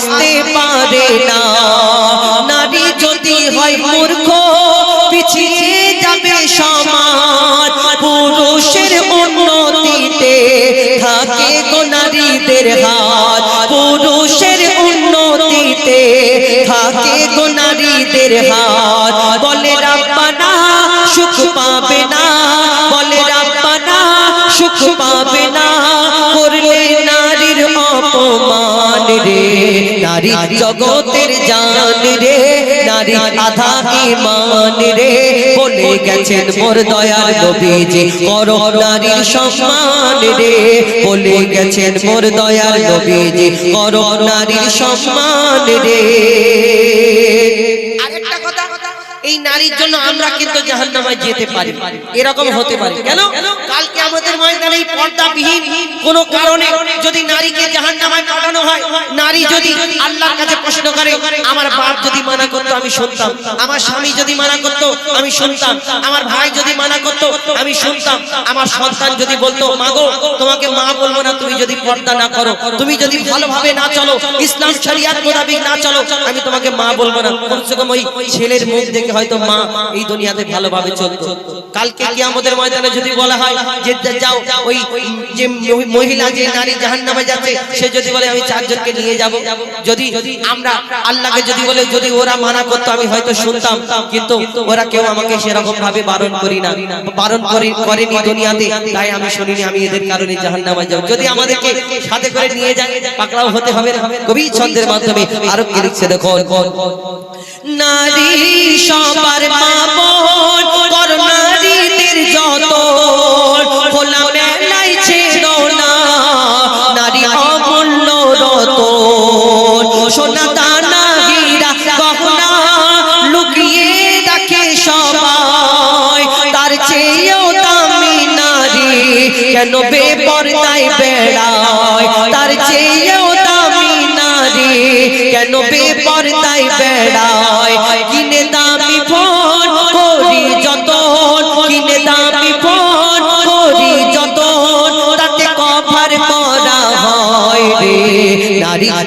আসতে পারে না। নারী যদি হয় মূর্খ, পিছিয়ে যাবে সমাজ। পুরুষের উন্নতিতে থাকে গো নারীদের হাত। পুরুষের উন্নতিতে থাকে গো নারীদের হাত। বলে রাব্বানা, সুখ পাবে না। বলে রাব্বানা, সুখ পাবে না। নারী জগতের জান রে, নারী আধা ইমান রে? বলে গেছেন মোর দয়াল নবীজি, করো নারীর সম্মান রে। বলে গেছেন মোর দয়াল নবীজি, করো নারীর সম্মান রে। আরেকটা কথা। এই নারীর জন্য আমরা কিন্তু জাহান্নামায় যেতে পারি। এরকম হতে পারে। কেন? কালকে আমাদের ময়দানে এই পর্দাবিহীন কোন কারণে যদি নারীকে জাহান্নামায় পাঠানো হয়, নারী যদি আল্লাহর কাছে প্রশ্ন করে, আমার বাপ যদি মানা করতো আমি শুনতাম। আমার স্বামী যদি মানা করতো, আমি শুনতাম। আমার ভাই যদি মানা করতো, আমি শুনতাম। আমার সন্তান যদি বলতো, মাগো, তোমাকে মা বলব না, তুমি যদি পর্দা না করো, তুমি যদি ভালোভাবে না চলো, ইসলাম শরিয়াত মোতাবিক না চলো, আমি তোমাকে মা বলব না। কমসে কম ওই ছেলের মুখ দেখে হয়তো মা এই দুনিয়াতে ভালোভাবে চলতো। কালকে কি আমাদের ময়দানে যদি বলা হয় যে যাও, ওই যে মহিলা যে নারী জাহান্নামে যাচ্ছে, সে যদি বলে, আমি চারজনকে নিয়ে যাব। যদি আমরা আল্লাহকে যদি বলে, যদি ওরা মানা করতো আমি হয়তো শুনতাম, কিন্তু ওরা কেউ আমাকে সেরকম ভাবে বারণ করি না। বারণ করেনি দুনিয়াতে, তাই আমি শুনিনি, আমি এদের কারণে জাহান্নামে যাব। যদি আমাদেরকে সাথে করে নিয়ে যায়, পাকড়াও হতে হবে কবি ছন্দের মাধ্যমে আরও কি লিখছে দেখো নারী সবার মা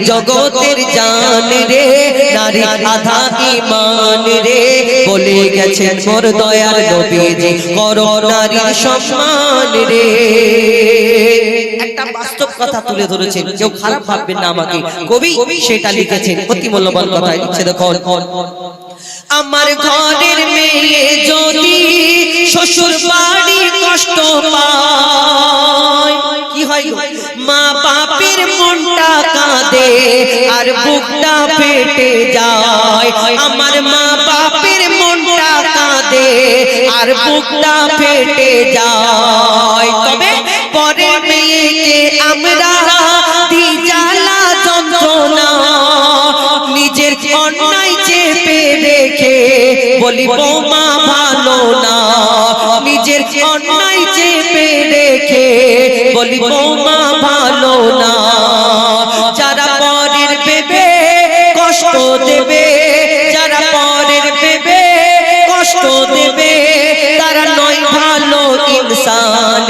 জগতের জান রে নারী আধা ইমান রে বলে গেছেন মোর দয়ার নবীজি। করো নারীর সম্মান রে। একটা বাস্তব কথা তুলে ধরেছেন। কেউ খারাপ ভাববেন না আমাকে। কবি সেটা লিখেছেন। অতি মূল্যবান কথা লিখছে দেখুন। আমার ঘরের মেয়ে যদি শ্বশুর বাড়ি কষ্ট পায় আর বুকটা ফেটে যায়, আমার মা বাপের মনটা কাঁদে, আর বুকটা ফেটে যায়। তবে পরের মেয়েকে আমরা নিজের অন্যায় চেপে রেখে বলি, বৌমা, ভালো না। নিজের অন্যায় চেপে রেখে বলি, বৌমা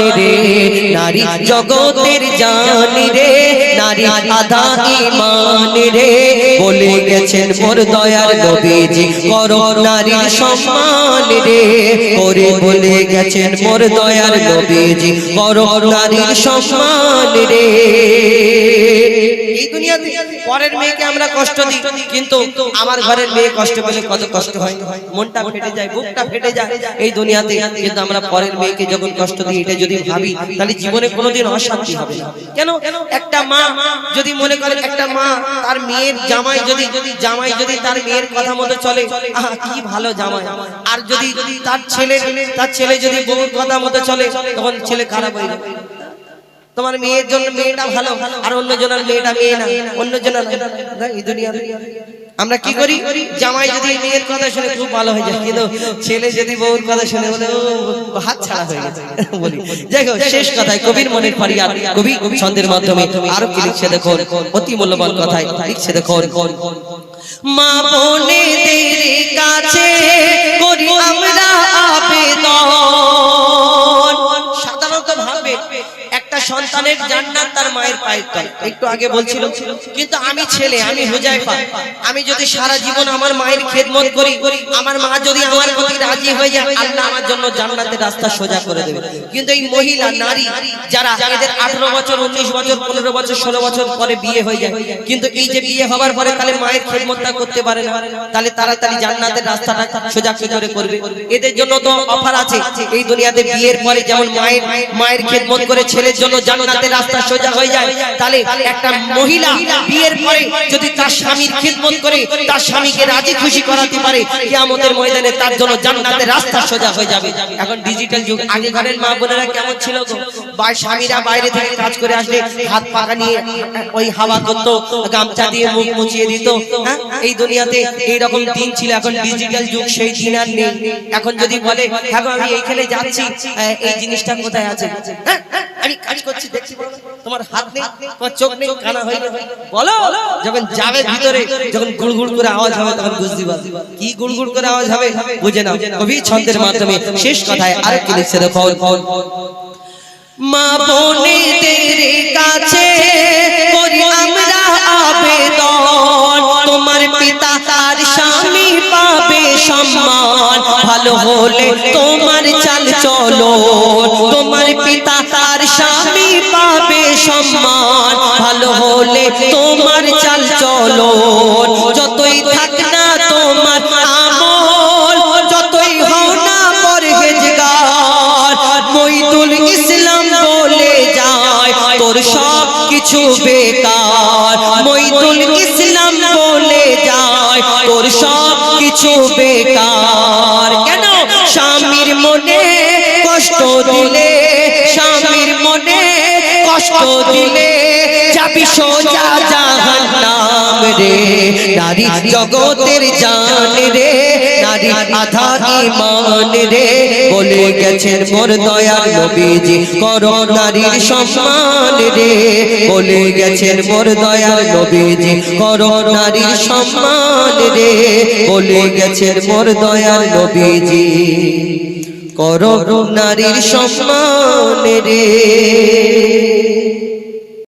ইনসান রে, নারী জগতের জান রে, নারী আধা ইমান রে। বলে গেছেন মোর দয়ার নবীজি করো নারীর সম্মান রে। করে বলে গেছেন মোর দয়ার নবীজি করো নারীর সম্মান রে। এই দুনিয়াতে পরের মেয়েকে আমরা কষ্ট দিই, কিন্তু আমার ঘরের মেয়ে কষ্ট পেলে কত কষ্ট হয়। মনটা ফেটে যায়, বুকটা ফেটে যায় এই দুনিয়াতে। কিন্তু আমরা পরের মেয়েকে যখন কষ্ট দিই, এটা যদি ভাবি, তাহলে জীবনে কোনোদিন অশান্তি হবে কেন? একটা মা যদি মনে করে, একটা মা তার মেয়ের জামাই যদি জামাই যদি তার মেয়ের কথা মতো চলে কি ভালো জামাই। আর যদি তার ছেলে তার ছেলে যদি বউর কথা মতো চলে, তখন ছেলে খারাপ হয়ে যাবে। তোমার মেয়ের জন্য মেয়েটা ভালো, আর অন্য জনের মেয়েটা মেয়ে না। অন্য জনের এই দুনিয়া আমরা কি করি? জামাই যদি মেয়ের কথা শুনে খুব ভালো হয়ে যায় কিন্তু ছেলে যদি বউর কথা শুনে বলে হাত ছাড়া হয়ে গেছে বলি। যাই হোক শেষ কথায় কবির মনের ফারিয়াদ কবি ছন্দের মাধ্যমে আরও কি লিখছে দেখো অতি মূল্যবান কথায় লিখছে দেখো মা বোনেদের কাছে করি আমরা আবেদন। সাধারণত ভাবে একটা সন্তানের জান্নাত তার মায়ের পায়ের তল। একটু আগে বলছিল কিন্তু আমি ছেলে, আমি হুজাইফা। আমি যদি সারা জীবন আমার মায়ের খেদমত করি, আমার মা যদি আমার প্রতি রাজি হয়ে যায়, আল্লাহ আমার জন্য জান্নাতের রাস্তা সোজা করে দেবে। কিন্তু এই মহিলা, নারী, যারা এদের আঠারো বছর, উনিশ বছর, পনেরো বছর, ষোলো বছর পরে বিয়ে হয়ে যায়, কিন্তু এই যে বিয়ে হবার পরে তাহলে মায়ের খেদমতটা করতে পারে না, তাহলে তাড়াতাড়ি জান্নাতের রাস্তাটা সোজা করে করবে? এদের জন্য তো অফার আছে। এই দুনিয়াতে বিয়ের পরে যেমন মায়ের মায়ের খেদমত করে ছেলের জন্য জান্নাতের রাস্তা সোজা হয়ে যায়, তাহলে একটা মহিলা বিয়ের পরে যদি তার স্বামীর খেদমত করে, তার স্বামীকে রাজি খুশি করাতে পারে, কিয়ামতের ময়দানে তার জন্য জান্নাতের রাস্তা সোজা হয়ে যাবে এখন ডিজিটাল যুগ, আগেকারের মা বোনেরা কেমন ছিল গো স্বামীরা বাইরে থেকে কাজ করে আসলে হাত পাকা নিয়ে, ওই হাওয়া করতো, গামছা দিয়ে মুখ মুছিয়ে দিত হ্যাঁ? এই দুনিয়াতে এইরকম দিন ছিল, এখন ডিজিটাল যুগ, সেই দিন আর নেই এখন যদি বলে হ্যাঁ আমি এইখানে যাচ্ছি এই জিনিসটা কোথায় আছে হ্যাঁ? করছি দেখছি বলো। তোমার হাত নেই তোমার চোখ নেই কানা হয়ে বলো যখন যাবে ভিতরে যখন গুড়গুড় করে আওয়াজ হবে তখন বুঝতে পারবে। কি গুড়গুড় করে আওয়াজ হবে বুঝে নাও। কবি ছন্দের মাধ্যমে শেষ কথায় আর কি লিখছে দেখো মা বোনেদের কাছে করি আমরা আবেদন। তোমার পিতা তার স্বামী পাবে সম্মান। ভালো হলে তোমার চাল চলো। তোর সব কিছু বেকার। মইদুল ইসলাম বলে যায়, তোর সব কিছু বেকার। কেন? স্বামীর মনে কষ্ট দিলে, স্বামীর মনে কষ্ট দিলে রে। নারী জগতের জান রে। নারী আধা ইমান রে। বলে গেছেন মোর দয়াল নবীজি, করো নারীর সম্মান রে। বলে গেছেন মোর দয়াল নবীজি, করো নারীর সম্মান রে। বলে গেছেন মোর দয়াল নবীজি, করো নারীর সম্মান রে।